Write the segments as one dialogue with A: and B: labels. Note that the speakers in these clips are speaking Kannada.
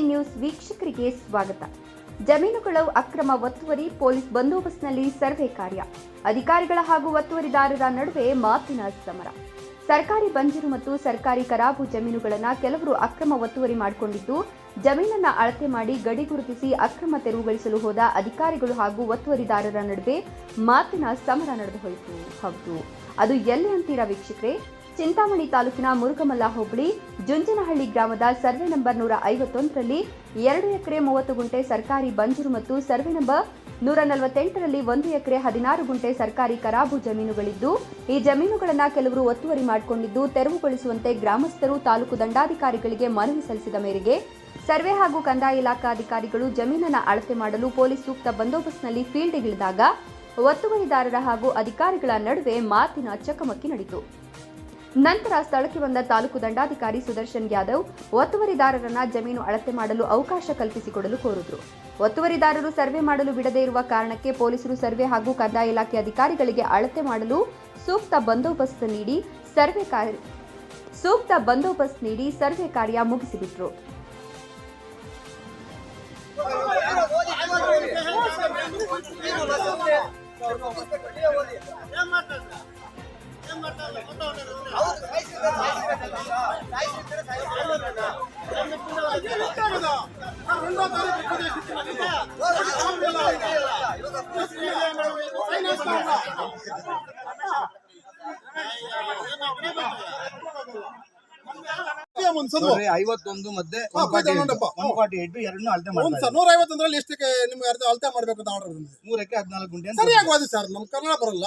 A: ನ್ಯೂಸ್ ವೀಕ್ಷಕರಿಗೆ ಸ್ವಾಗತ. ಜಮೀನುಗಳು ಅಕ್ರಮ ಒತ್ತುವರಿ, ಪೊಲೀಸ್ ಬಂದೋಬಸ್ತ್ನಲ್ಲಿ ಸರ್ವೆ ಕಾರ್ಯ. ಅಧಿಕಾರಿಗಳ ಹಾಗೂ ಒತ್ತುವರಿದಾರರ ನಡುವೆ ಮಾತಿನ ಸಮರ. ಸರ್ಕಾರಿ ಬಂಜರು ಮತ್ತು ಸರ್ಕಾರಿ ಕರಾಬು ಜಮೀನುಗಳನ್ನು ಕೆಲವರು ಅಕ್ರಮ ಒತ್ತುವರಿ ಮಾಡಿಕೊಂಡಿದ್ದು, ಜಮೀನನ್ನ ಅಳತೆ ಮಾಡಿ ಗಡಿ ಗುರುತಿಸಿ ಅಕ್ರಮ ತೆರವುಗೊಳಿಸಲು ಹೋದ ಅಧಿಕಾರಿಗಳು ಹಾಗೂ ಒತ್ತುವರಿದಾರರ ನಡುವೆ ಮಾತಿನ ಸಮರ ನಡೆದು ಹೋಯಿತು. ಹೌದು. ಅದು ಎಲ್ಲಿ ಅಂತೀರಾ ವೀಕ್ಷಕರೇ? ಚಿಂತಾಮಣಿ ತಾಲೂಕಿನ ಮುರುಗಮಲ್ಲ ಹೋಬಳಿ ಜುಂಜನಹಳ್ಳಿ ಗ್ರಾಮದ ಸರ್ವೆ ನಂಬರ್ ನೂರ ಐವತ್ತೊಂದರಲ್ಲಿ ಎರಡು ಎಕರೆ ಮೂವತ್ತು ಗುಂಟೆ ಸರ್ಕಾರಿ ಬಂಜರು ಮತ್ತು ಸರ್ವೆ ನಂಬರ್ ನೂರ ನಲವತ್ತೆಂಟರಲ್ಲಿ ಒಂದು ಎಕರೆ ಹದಿನಾರು ಗುಂಟೆ ಸರ್ಕಾರಿ ಕರಾಬು ಜಮೀನುಗಳಿದ್ದು, ಈ ಜಮೀನುಗಳನ್ನು ಕೆಲವರು ಒತ್ತುವರಿ ಮಾಡಿಕೊಂಡಿದ್ದು ತೆರವುಗೊಳಿಸುವಂತೆ ಗ್ರಾಮಸ್ಥರು ತಾಲೂಕು ದಂಡಾಧಿಕಾರಿಗಳಿಗೆ ಮನವಿ ಸಲ್ಲಿಸಿದ ಮೇರೆಗೆ ಸರ್ವೆ ಹಾಗೂ ಕಂದಾಯ ಇಲಾಖಾ ಅಧಿಕಾರಿಗಳು ಜಮೀನನ್ನು ಅಳತೆ ಮಾಡಲು ಪೊಲೀಸ್ ಸೂಕ್ತ ಬಂದೋಬಸ್ತ್ನಲ್ಲಿ ಫೀಲ್ಡ್ಗಿಳಿದಾಗ ಒತ್ತುವರಿದಾರರ ಹಾಗೂ ಅಧಿಕಾರಿಗಳ ನಡುವೆ ಮಾತಿನ ಚಕಮಕಿ ನಡೆಯಿತು ನಂತರ ಸ್ಥಳಕ್ಕೆ ಬಂದ ತಾಲೂಕು ದಂಡಾಧಿಕಾರಿ ಸುದರ್ಶನ್ ಯಾದವ್ ಒತ್ತುವರಿದಾರರನ್ನ ಜಮೀನು ಅಳತೆ ಮಾಡಲು ಅವಕಾಶ ಕಲ್ಪಿಸಿಕೊಡಲು ಕೋರಿದ್ರು. ಒತ್ತುವರಿದಾರರು ಸರ್ವೆ ಮಾಡಲು ಬಿಡದೇ ಇರುವ ಕಾರಣಕ್ಕೆ ಪೊಲೀಸರು ಸರ್ವೆ ಹಾಗೂ ಕಂದಾಯ ಇಲಾಖೆ ಅಧಿಕಾರಿಗಳಿಗೆ ಅಳತೆ ಮಾಡಲು ಸೂಕ್ತ ಬಂದೋಬಸ್ತ್ ನೀಡಿ ಸರ್ವೆ ಕಾರ್ಯ ಸೂಕ್ತ ಬಂದೋಬಸ್ತ್ ನೀಡಿ ಸರ್ವೆ ಕಾರ್ಯ ಮುಗಿಸಿಬಿಟ್ರು.
B: ಐವತ್ತೊಂದು ಮತ್ತೆ ಫಾರ್ಟಿ ಏಟ್ ಎರಡನ್ನೂ ಅಳತೆ
C: ನೂರ ಐವತ್ತೊಂದ್ರಲ್ಲಿ ಎಷ್ಟಕ್ಕೆ ನಿಮ್ಗೆ ಅಳತೆ ಮಾಡ್ಬೇಕು ಅಂತ ಆರ್ಡರ್
B: ಮೂರಕ್ಕೆ ಹದಿನಾಲ್ಕು ಗುಂಟೆ ಅಂತ
C: ಸರಿಯಾಗಿ ಸರ್ ನಮ್ ಕನ್ನಡ ಬರಲ್ಲ.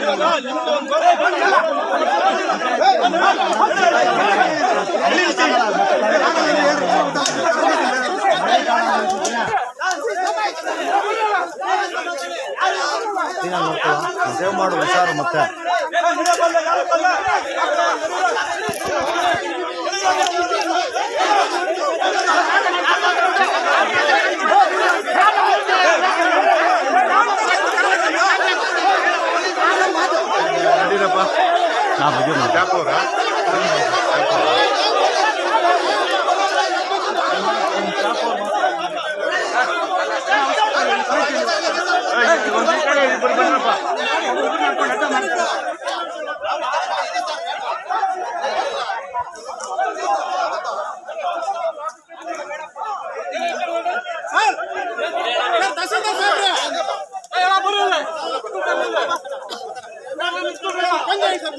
D: ಸೇವ್ ಮಾಡು ಹುಷಾರು ಮತ್ತೆ
C: நாற்பது நாற்பது ரூபா ಪಂಚಾಯತ್ ಸರ್